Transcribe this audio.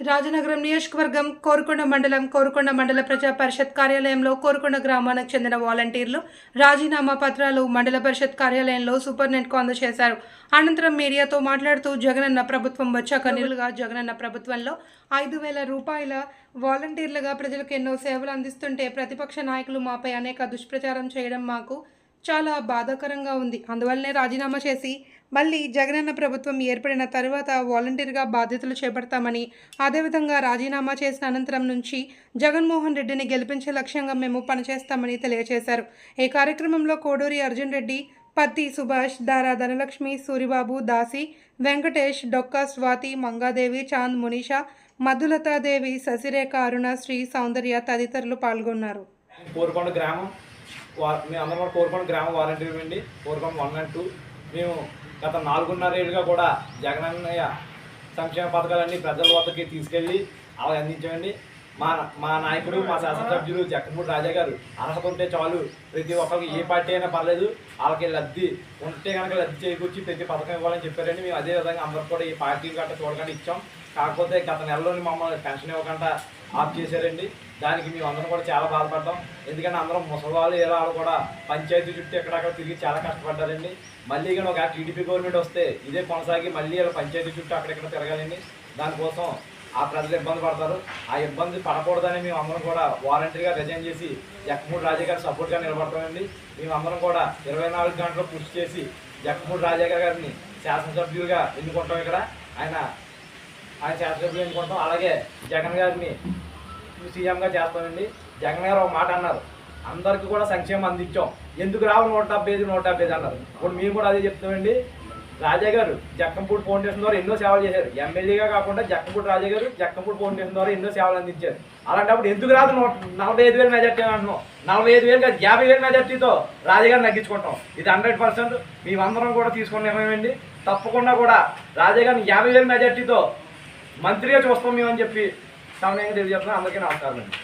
రాజనగరం నియోజకవర్గం కోరుకొండ మండలం కోరుకొండ మండల ప్రజా పరిషత్ కార్యాలయంలో కోరుకొండ గ్రామానికి చెందిన వాలంటీర్లు రాజీనామా పత్రాలు మండల పరిషత్ కార్యాలయంలో సూపరింటెండెంట్కు అందజేశారు. అనంతరం మీడియాతో మాట్లాడుతూ జగనన్న ప్రభుత్వం వచ్చాక నిలుగా జగనన్న ప్రభుత్వంలో ఐదు వేల రూపాయల వాలంటీర్లుగా ప్రజలకు ఎన్నో సేవలు అందిస్తుంటే ప్రతిపక్ష నాయకులు మాపై అనేక దుష్ప్రచారం చేయడం మాకు చాలా బాధాకరంగా ఉంది. అందువల్లనే రాజీనామా చేసి మళ్ళీ జగనన్న ప్రభుత్వం ఏర్పడిన తరువాత వాలంటీర్గా బాధ్యతలు చేపడతామని అదేవిధంగా రాజీనామా చేసిన అనంతరం నుంచి జగన్మోహన్ రెడ్డిని గెలిపించే లక్ష్యంగా మేము పనిచేస్తామని తెలియజేశారు. ఈ కార్యక్రమంలో కోడూరి అర్జున్ రెడ్డి పత్తి సుభాష్ దారా ధనలక్ష్మి సూరిబాబు దాసి వెంకటేష్ డొక్కా స్వాతి మంగాదేవి చాంద్ మునీషా మధులతాదేవి శశిరేఖ అరుణ శ్రీ సౌందర్య తదితరులు పాల్గొన్నారు. కోరుకొండ గ్రామం వా- మేము అందరం కోరుకొండ గ్రామం వాలంటీర్ అండి కోరుకొండ వన్ అండ్ టూ మేము గత నాలుగున్నర ఏళ్ళుగా కూడా జగనన్నయ్య సంక్షేమ పథకాలన్నీ ప్రజల వద్దకి తీసుకెళ్ళి అలా అందించామండి. మా మా నాయకుడు మా శాసనసభ్యులు జక్కమూడి రాజా గారు అర్హత ఉంటే చాలు ప్రతి ఒక్కరికి ఏ పార్టీ అయినా పర్లేదు వాళ్ళకి లబ్ధి ఉంటే కనుక లబ్ధి చేకూర్చి ప్రతి పథకం ఇవ్వాలని చెప్పారండి. మేము అదే విధంగా అందరికి కూడా ఈ పార్టీ గట్ట చూడకుండా ఇచ్చాం. కాకపోతే గత నెలలోని మమ్మల్ని పెన్షన్ ఇవ్వకుండా ఆఫ్ చేశారండి. దానికి మేము అందరం కూడా చాలా బాధపడ్డాం. ఎందుకంటే అందరం ముసలివాళ్ళు ఏ వాళ్ళు కూడా పంచాయతీ చుట్టూ ఎక్కడక్కడ తిరిగి చాలా కష్టపడ్డారండి. మళ్ళీ కానీ ఒక టీడీపీ గవర్నమెంట్ వస్తే ఇదే కొనసాగి మళ్ళీ ఇలా పంచాయతీ చుట్టూ అక్కడెక్కడ తిరగాలండి. దానికోసం ఆ ప్రజలు ఇబ్బంది పడతారు. ఆ ఇబ్బంది పడకూడదని మేము అందరం కూడా వాలంటరీగా రిజైన్ చేసి జక్కమూడి రాజా గారి సపోర్ట్గా నిలబడతామండి. మేము అందరం కూడా ఇరవై నాలుగు గంటలు కృషి చేసి జక్కమూడి రాజా గారిని శాసనసభ్యులుగా ఎన్నుకుంటాం ఇక్కడ. ఆయన ఆయన శాసనసభ్యులు ఎన్నుకుంటాం అలాగే జగన్ గారిని సీఎంగా చేస్తామండి. జగన్ గారు ఒక మాట అన్నారు. అందరికీ కూడా సంక్షేమం అందించాం. ఎందుకు రావు నూట డెబ్బై ఐదు నూట డెబ్బై ఐదు అన్నారు. ఇప్పుడు మేము కూడా అదే చెప్తామండి. రాజా గారు జక్కంపూడి ఫౌండేషన్ ద్వారా ఎన్నో సేవలు చేశారు. ఎమ్మెల్యేగా కాకుండా జక్కంపూడి రాజా గారు జక్కంపూడి ఫౌండేషన్ ద్వారా ఎన్నో సేవలు అందించారు. అలాంటప్పుడు ఎందుకు రాదు నూట నలభై ఐదు వేలు మెజార్టీ అంటున్నాం. నలభై ఐదు వేలు కాదు యాభై వేలు మెజార్టీతో రాజాగారిని తగ్గించుకుంటాం. ఇది హండ్రెడ్ పర్సెంట్. మేమందరం కూడా తీసుకున్న నిర్ణయం అండి. తప్పకుండా కూడా రాజాగారిని యాభై వేలు మెజార్టీతో మంత్రిగా చూస్తాం మేమని చెప్పి సమయంగా తెలియజేస్తున్నాం అందరికీ నమస్కారం అండి.